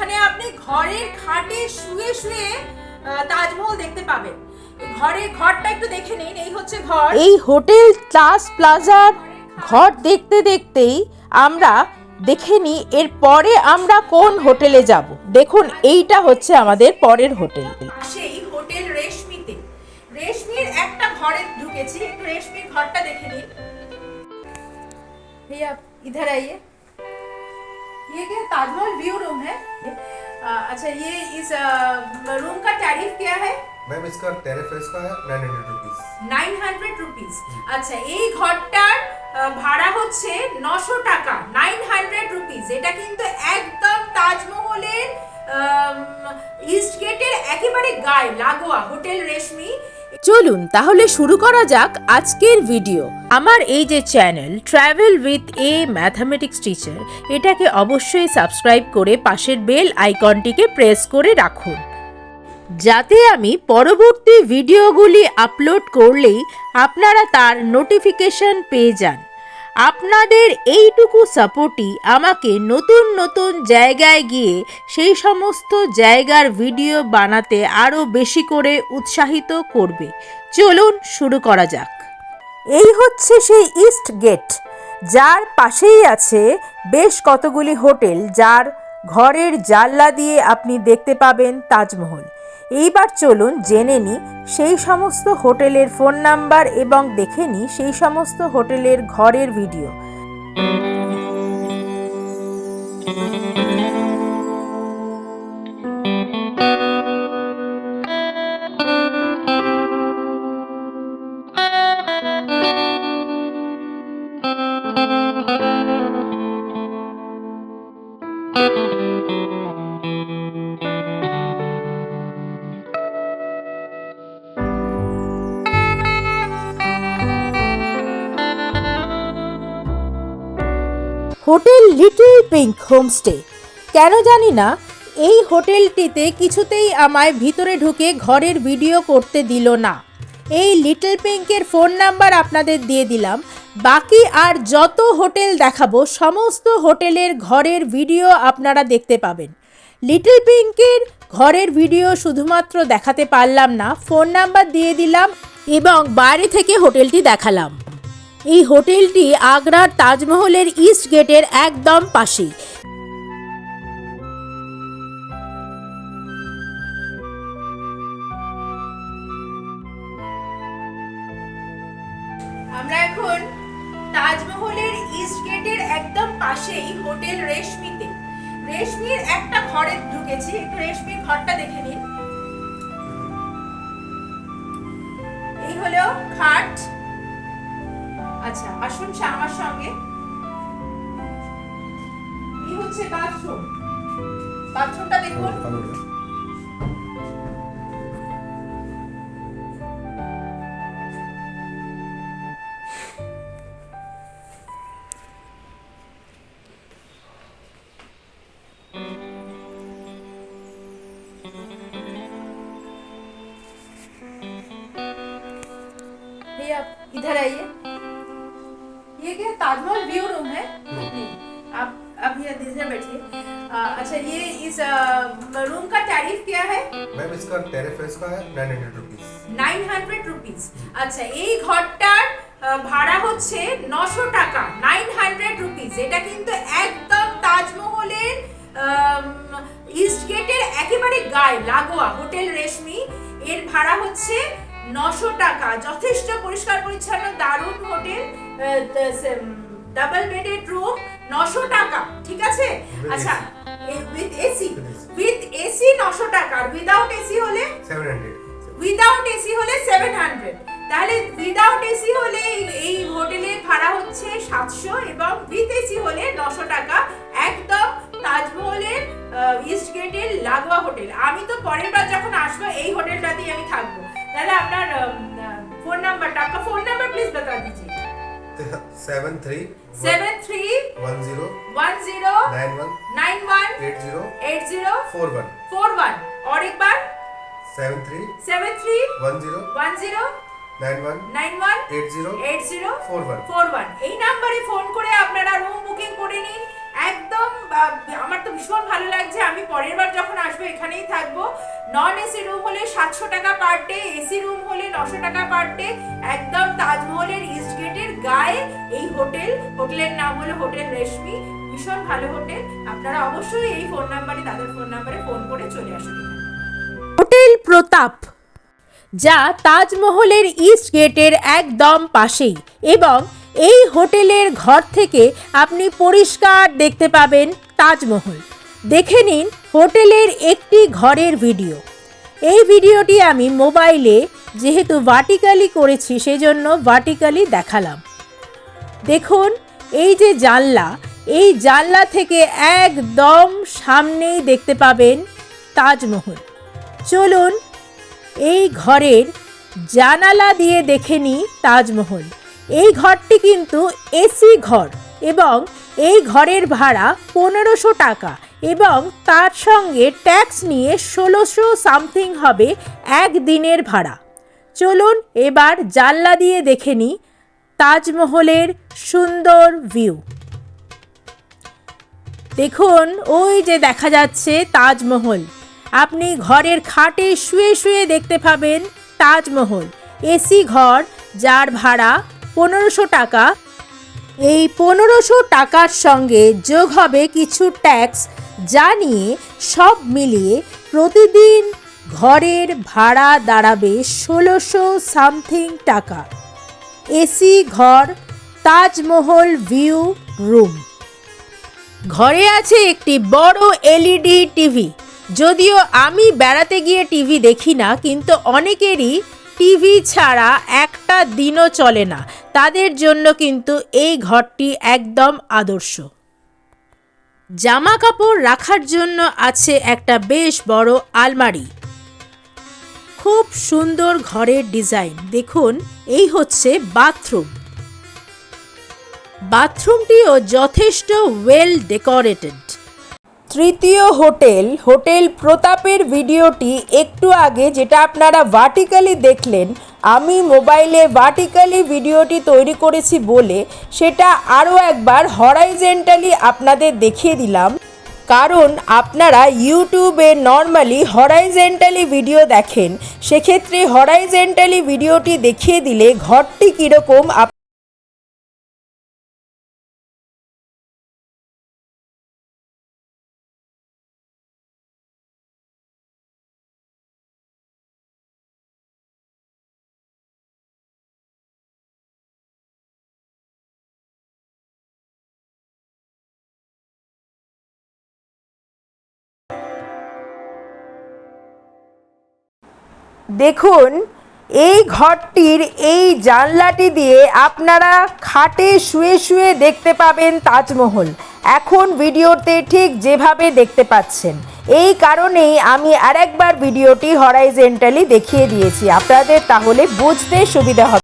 যেখানে আপনি ঘরের খাটে শুয়ে শুয়ে আহ, তাজমহল দেখতে পাবেন এই ঘরে ঘরটা একটু দেখে নিন এই হচ্ছে ঘর এই হোটেল ক্লাস প্লাজার ঘর দেখতে দেখতেই আমরা দেখে নিই এর পরে আমরা কোন হোটেলে যাব দেখুন এইটা হচ্ছে আমাদের পরের হোটেল সেই হোটেল রেশমিতে রেশমির একটা ঘরে ঢুকেছি একটু রেশমির ঘরটা দেখে নিন भैया आप इधर आइए ये क्या ताजमहल व्यू रूम है अ, अच्छा ये इस रूम का टैरिफ क्या है मैम इसका टेरिफ इसका है nine hundred rupees nine hundred rupees আচ্ছা এই ঘরটার আহ, ভাড়া হচ্ছে নশো টাকা নাইন হান্ড্রেড রুপিস এটা কিন্তু একদম তাজমহলের ইস্ট গেটের একেবারে গায়ে লাগোয়া হোটেল রেশমি চলুন তাহলে শুরু করা যাক আজকের ভিডিও। আমার এই যে channel travel with a mathematics teacher এটাকে অবশ্যই সাবস্ক্রাইব করে পাশের বেল আইকনটিকে প্রেস করে রাখুন। যাতে আমি পরবর্তী ভিডিওগুলি আপলোড করলেই আপনারা তার নোটিফিকেশন পেয়ে যান। আপনাদের এইটুকু সাপোর্টই আমাকে নতুন নতুন জায়গায় গিয়ে সেই সমস্ত জায়গার ভিডিও বানাতে আরও বেশি করে উৎসাহিত করবে। চলুন শুরু করা যাক। এই হচ্ছে সেই ইস্ট গেট, যার পাশেই আছে বেশ কতগুলি হোটেল, যার ঘরের জানলা দিয়ে আপনি দেখতে পাবেন তাজমহল। এইবার চলুন জেনে নিই সেই সমস্ত হোটেলের ফোন নাম্বার এবং দেখে নিই সেই সমস্ত হোটেলের ঘরের video. Hotel little pink homestay. কেন জানি না, এই হোটেলটিতে কিছুতেই আমায় ভিতরে ঢুকে ঘরের ভিডিও করতে দিল না। এই লিটল পিঙ্কের ফোন নাম্বার আপনাদের দিয়ে দিলাম। বাকি আর যত হোটেল দেখাবো, সমস্ত হোটেলের ঘরের ভিডিও আপনারা দেখতে পাবেন। লিটল পিঙ্কের ঘরের ভিডিও শুধুমাত্র দেখাতে পারলাম না, ফোন নাম্বার দিয়ে দিলাম এবং বাইরে থেকে হোটেলটি দেখালাম। এই হোটেলটি আগ্রার তাজমহলের ইস্ট গেটের একদম পাশেই। আমরা এখন তাজমহলের ইস্ট গেটের একদম পাশেই হোটেল রেশমিতে। রেশমির একটা ঘরে ঢুকেছি, একটু রেশমির ঘরটা দেখে নিন Ay, bueno. আচ্ছা এই ঘরটার ভাড়া হচ্ছে 900 টাকা 900 রুপিস এটা কিন্তু একদম তাজমহলের ইস্ট গেটের একেবারে গায়ে লাগোয়া হোটেল রেশমি। এর ভাড়া হচ্ছে নশো টাকা। যথেষ্ট পরিষ্কার পরিচ্ছন্ন দারুণ হোটেল ডাবল বেডেড রুম নশো টাকা। ঠিক আছে? আচ্ছা উইথ এসি উইথ এসি 900 টাকা উইদাউট এসি হলে? 700 উইদাউট এসি হলে 700 তাহলে উইদাউট এসি হলে এই হোটেলে ভাড়া হচ্ছে 700 এবং উইথ এসি হলে 900 টাকা। একদম তাজমহলের ইস্ট গেটের লাগোয়া হোটেল। আমি তো পরের বার যখন আসব এই হোটেলটাতেই আমি থাকব। তাহলে আপনার ফোন নাম্বারটা আপনার ফোন নাম্বার প্লিজ বাতা সেভেন 73 और एक बार এই নাম্বারে ফোন করে আপনারা রুম বুকিং করে নিন। একদম আমার তো ভীষণ ভালো লাগছে। আমি পরের বার যখন আসব, এখানেই থাকব। নন এসি রুম হলে সাতশো টাকা পার ডে এসি রুম হলে নশো টাকা পার ডে একদম তাজমহলের ইস্ট গায়ে এই হোটেল, হোটেলের নাম হলো হোটেল রেশমি, ভীষণ ভালো হোটেল। আপনারা অবশ্যই এই ফোন নাম্বারে তাদের ফোন নাম্বারে ফোন করে চলে আসুন হোটেল প্রতাপ, যা তাজমহলের ইস্ট গেটের একদম পাশেই এবং এই হোটেলের ঘর থেকে আপনি পরিষ্কার দেখতে পাবেন তাজমহল। দেখে নিন হোটেলের একটি ঘরের ভিডিও এই ভিডিওটি আমি মোবাইলে যেহেতু ভার্টিক্যালি করেছি, সেজন্য ভার্টিক্যালি দেখালাম। দেখুন, এই যে জানলা, এই জানলা থেকে একদম সামনেই দেখতে পাবেন তাজমহল। চলুন, এই ঘরের জানালা দিয়ে দেখে নিই তাজমহল। এই ঘরটি কিন্তু এসি ঘর এবং এই ঘরের ভাড়া পনেরোশো টাকা এবং তার সঙ্গে ট্যাক্স নিয়ে ষোলোশো সামথিং হবে এক দিনের ভাড়া। চলুন, এবার জানলা দিয়ে দেখে নিই তাজমহলের সুন্দর ভিউ দেখুন, ওই যে দেখা যাচ্ছে তাজমহল। আপনি ঘরের খাটে শুয়ে শুয়ে দেখতে পাবেন তাজমহল। এসি ঘর, যার ভাড়া পনেরোশো টাকা। এই পনেরোশো টাকার সঙ্গে যোগ হবে কিছু ট্যাক্স যা নিয়ে সব মিলিয়ে প্রতিদিন ঘরের ভাড়া দাঁড়াবে ষোলোশো সামথিং টাকা। এসি ঘর, তাজমহল, ভিউ, রুম। ঘরে আছে একটি বড় এলইডি টিভি। যদিও আমি বেড়াতে গিয়ে টিভি দেখি না, কিন্তু অনেকেরই টিভি ছাড়া একটা দিনও চলে না। তাদের জন্য কিন্তু এই ঘরটি একদম আদর্শ। জামা কাপড় রাখার জন্য আছে একটা বেশ বড় আলমারি। খুব সুন্দর ঘরের ডিজাইন। দেখুন, এই হচ্ছে বাথরুম। বাথরুমটিও যথেষ্ট ওয়েল ডেকোরেটেড তৃতীয় হোটেল হোটেল প্রতাপের ভিডিওটি একটু আগে যেটা আপনারা ভার্টিক্যালি দেখলেন, আমি মোবাইলে ভার্টিক্যালি ভিডিওটি তৈরি করেছি বলে সেটা আরও একবার হরাইজেন্টালি আপনাদের দেখিয়ে দিলাম। কারণ আপনারা ইউটিউবে নর্মালি হরাইজেন্টালি ভিডিও দেখেন সেক্ষেত্রে হরাইজেন্টালি ভিডিওটি দেখিয়ে দিলে ঘরটি কীরকম দেখুন, এই ঘরটির এই জানলাটি দিয়ে আপনারা খাটে শুয়ে শুয়ে দেখতে পাবেন তাজমহল। এখন ভিডিওতে ঠিক যেভাবে দেখতে পাচ্ছেন। এই কারণেই আমি আরেকবার ভিডিওটি হরাইজেন্টালি দেখিয়ে দিয়েছি। আপনাদের তাহলে বুঝতে সুবিধা হবে।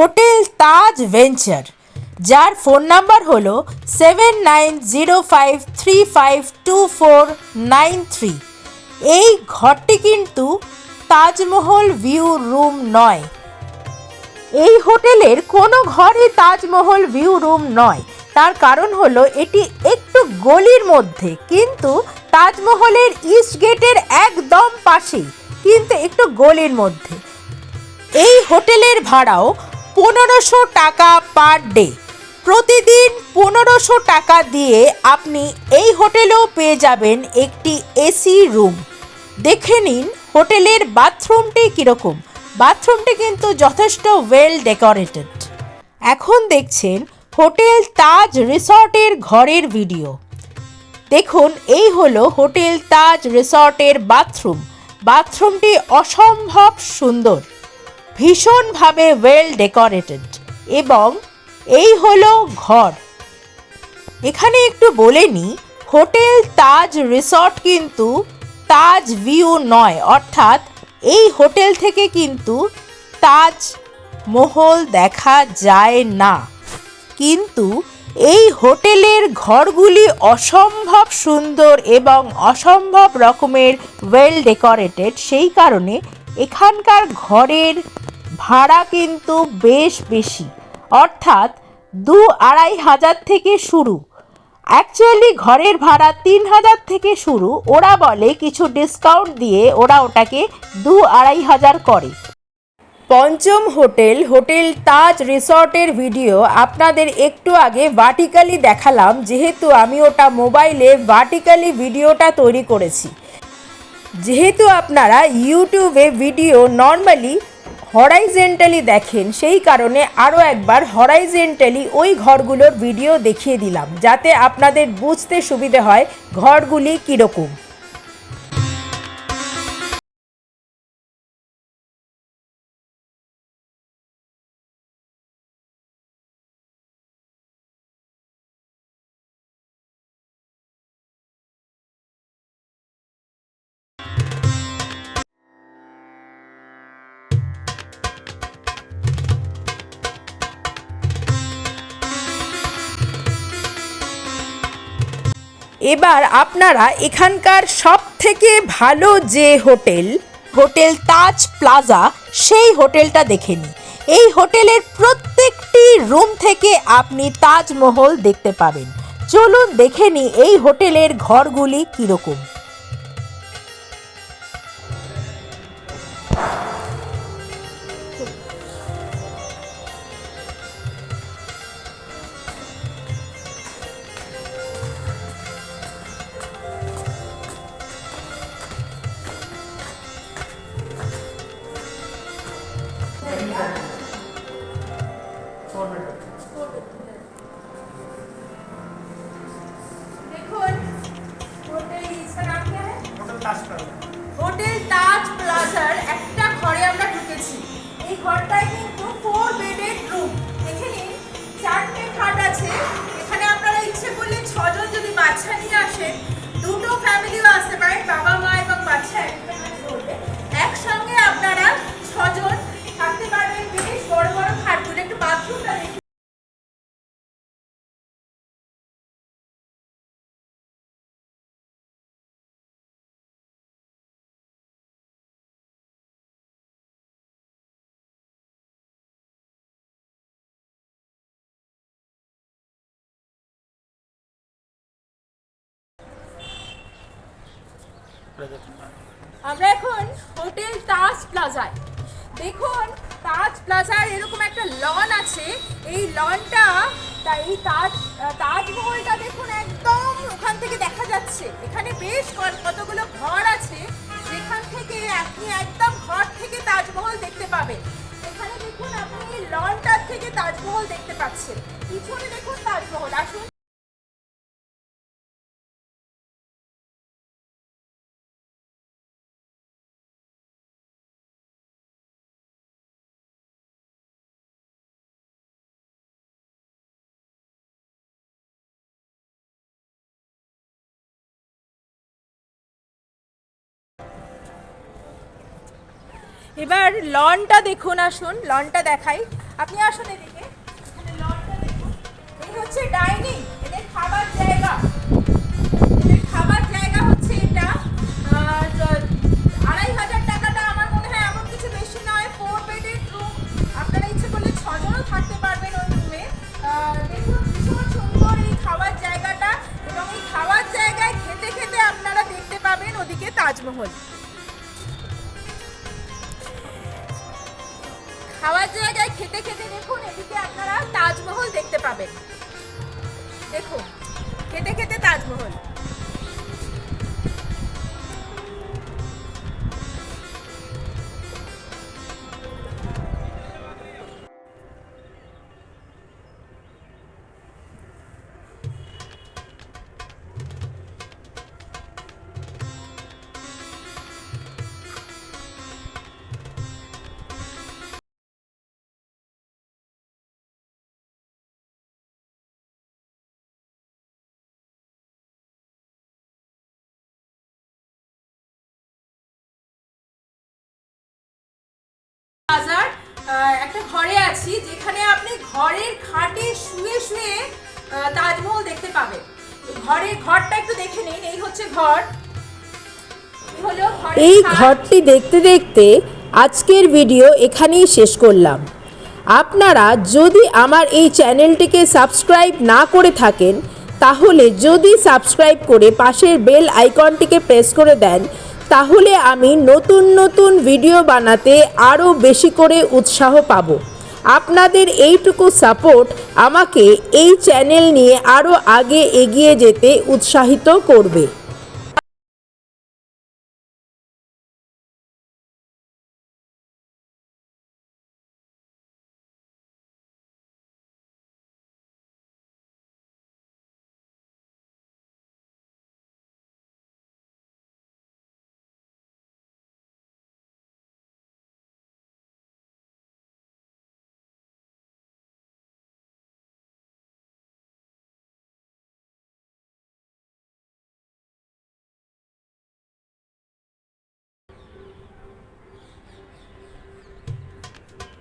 হোটেল তাজ ভেঞ্চার, যার ফোন নাম্বার হলো seven nine zero five three five two four nine three এই ঘরটি কিন্তু তাজমহল ভিউ রুম নয়। এই হোটেলের কোনো ঘরে তাজমহল ভিউ রুম নয়। তার কারণ হলো এটি একটু গলির মধ্যে, কিন্তু তাজমহলের ইস্ট গেটের একদম পাশেই, কিন্তু একটু গলির মধ্যে। এই হোটেলের ভাড়াও পনেরোশো টাকা পার ডে। প্রতিদিন পনেরোশো টাকা দিয়ে আপনি এই হোটেলেও পেয়ে যাবেন একটি এসি রুম দেখে নিন হোটেলের বাথরুমটি কীরকম। বাথরুমটি কিন্তু যথেষ্ট ওয়েল ডেকোরেটেড এখন দেখছেন হোটেল তাজ রিসর্টের ঘরের ভিডিও দেখুন, এই হলো হোটেল তাজ রিসর্টের বাথরুম। বাথরুমটি অসম্ভব সুন্দর। ভীষণভাবে ওয়েল ডেকোরেটেড এবং এই হলো ঘর। এখানে একটু বলে নিই হোটেল তাজ রিসর্ট কিন্তু তাজ ভিউ নয়, অর্থাৎ এই হোটেল থেকে কিন্তু তাজ মহল দেখা যায় না। কিন্তু এই হোটেলের ঘরগুলি অসম্ভব সুন্দর এবং অসম্ভব রকমের ওয়েল ডেকোরেটেড সেই কারণে এখানকার ঘরের ভাড়া কিন্তু বেশ বেশি। অর্থাৎ দু আড়াই হাজার থেকে শুরু। অ্যাকচুয়ালি ঘরের ভাড়া তিন হাজার থেকে শুরু। ওরা বলে কিছু ডিসকাউন্ট দিয়ে ওরা ওটাকে দু আড়াই হাজার করে। পঞ্চম হোটেল হোটেল তাজ রিসর্টের ভিডিও আপনাদের একটু আগে ভার্টিক্যালি দেখালাম। যেহেতু আমি ওটা মোবাইলে ভার্টিক্যালি ভিডিওটা তৈরি করেছি। যেহেতু আপনারা ইউটিউবে ভিডিও নর্মালি হরাইজেন্টালি দেখেন, সেই কারণে আরও একবার হরাইজেন্টালি ওই ঘরগুলোর ভিডিও দেখিয়ে দিলাম, যাতে আপনাদের বুঝতে সুবিধে হয় ঘরগুলি কীরকম। এবার আপনারা এখানকার সব থেকে ভালো যে হোটেল হোটেল তাজ প্লাজা, সেই হোটেলটা দেখে নিন। এই হোটেলের প্রত্যেকটি রুম থেকে আপনি তাজমহল দেখতে পাবেন। চলুন দেখে নিই এই হোটেলের ঘরগুলি কীরকম। আমরা এখন হোটেল তাজ প্লাজায়। দেখুন, তাজ প্লাজার এরকম একটা লন আছে। এই লনটা, তা এই তাজ, তাজমহলটা দেখুন একদম ওখান থেকে দেখা যাচ্ছে। এখানে বেশ কতগুলো ঘর আছে। যেখান থেকে আপনি একদম ঘর থেকে তাজমহল দেখতে পাবেন। এখানে দেখুন আপনি লনটার থেকে তাজমহল দেখতে পাচ্ছেন। পিছনে দেখুন তাজমহল। আসুন এবার লনটা দেখুন, আসুন, লনটা দেখাই। আপনি আসুন এদিকে। লনটা এই হচ্ছে ডাইনিং, এদের খাবার জায়গা। খাবার জায়গা হচ্ছে এটা। আড়াই হাজার টাকাটা আমার মনে হয় এমন কিছু বেশি নয় ফোর আপনারা ইচ্ছে থাকতে পারবেন সুন্দর এই জায়গাটা। এবং জায়গায় খেতে খেতে আপনারা দেখতে পাবেন ওদিকে তাজমহল। খেতে খেতে দেখুন এদিকে আপনারা তাজমহল দেখতে পাবেন। দেখুন খেতে খেতে তাজমহল। একটা ঘরে আছি যেখানে আপনি ঘরের খাটে শুয়ে শুয়ে তাজমহল দেখতে পাবেন। ঘরের ঘরটা একটু দেখে নিন এই হচ্ছে ঘর। এই। ঘরটি দেখতে দেখতে আজকের ভিডিও এখানেই শেষ করলাম। আপনারা যদি আমার এই চ্যানেলটিকে সাবস্ক্রাইব না করে থাকেন তাহলে যদি সাবস্ক্রাইব করে পাশের বেল আইকনটিকে প্রেস করে দেন তাহলে আমি নতুন নতুন ভিডিও বানাতে আরও বেশি করে উৎসাহ পাব। আপনাদের এইটুকু সাপোর্ট আমাকে এই চ্যানেল নিয়ে আরও আগে এগিয়ে যেতে উৎসাহিত করবে।